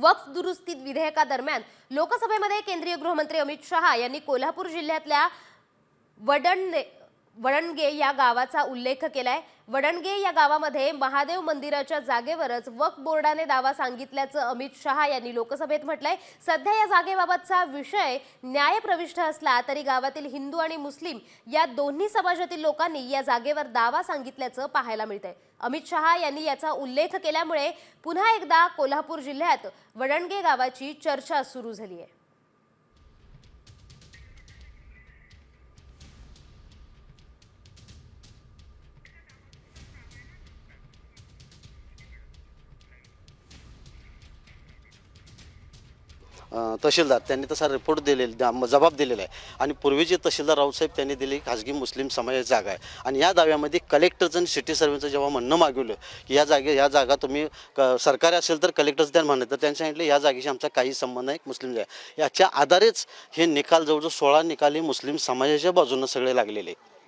वक्फ दुरुस्ती विधेयकादरम्यान लोकसभेमध्ये केंद्रीय गृहमंत्री अमित शहा यांनी कोल्हापूर जिल्ह्यातल्या वडणने वडणगे या गावाचा उल्लेख केलाय. वडणगे या गावामध्ये महादेव मंदिराच्या जागेवरच वक्फ बोर्डाने दावा सांगितल्याचं अमित शहा यांनी लोकसभेत म्हटलंय. सध्या या जागेबाबतचा विषय न्यायप्रविष्ट असला तरी गावातील हिंदू आणि मुस्लिम या दोन्ही समाजातील लोकांनी या जागेवर दावा सांगितल्याचं पाहायला मिळतंय. अमित शहा यांनी याचा उल्लेख केल्यामुळे पुन्हा एकदा कोल्हापूर जिल्ह्यात वडणगे गावाची चर्चा सुरू झाली आहे तहसीलदार त्यांनी तसा रिपोर्ट दिलेला जबाब दिलेला आहे. आणि पूर्वीचे तहसीलदार रावसाहेब त्यांनी दिली खाजगी मुस्लिम समाजाची जागा आहे. आणि या दाव्यामध्ये कलेक्टरचं आणि सिटी सर्व्हेचं जेव्हा म्हणणं मागवलं की या जागे या जागा तुम्ही क सरकारी असेल तर कलेक्टरचं त्यांना म्हणत तर त्यांनी सांगितलं या जागेशी आमचा काही संबंध नाही मुस्लिम जागा याच्या आधारेच हे निकाल जवळजवळ सोळा निकाल हे मुस्लिम समाजाच्या बाजूनं सगळे लागलेले आहे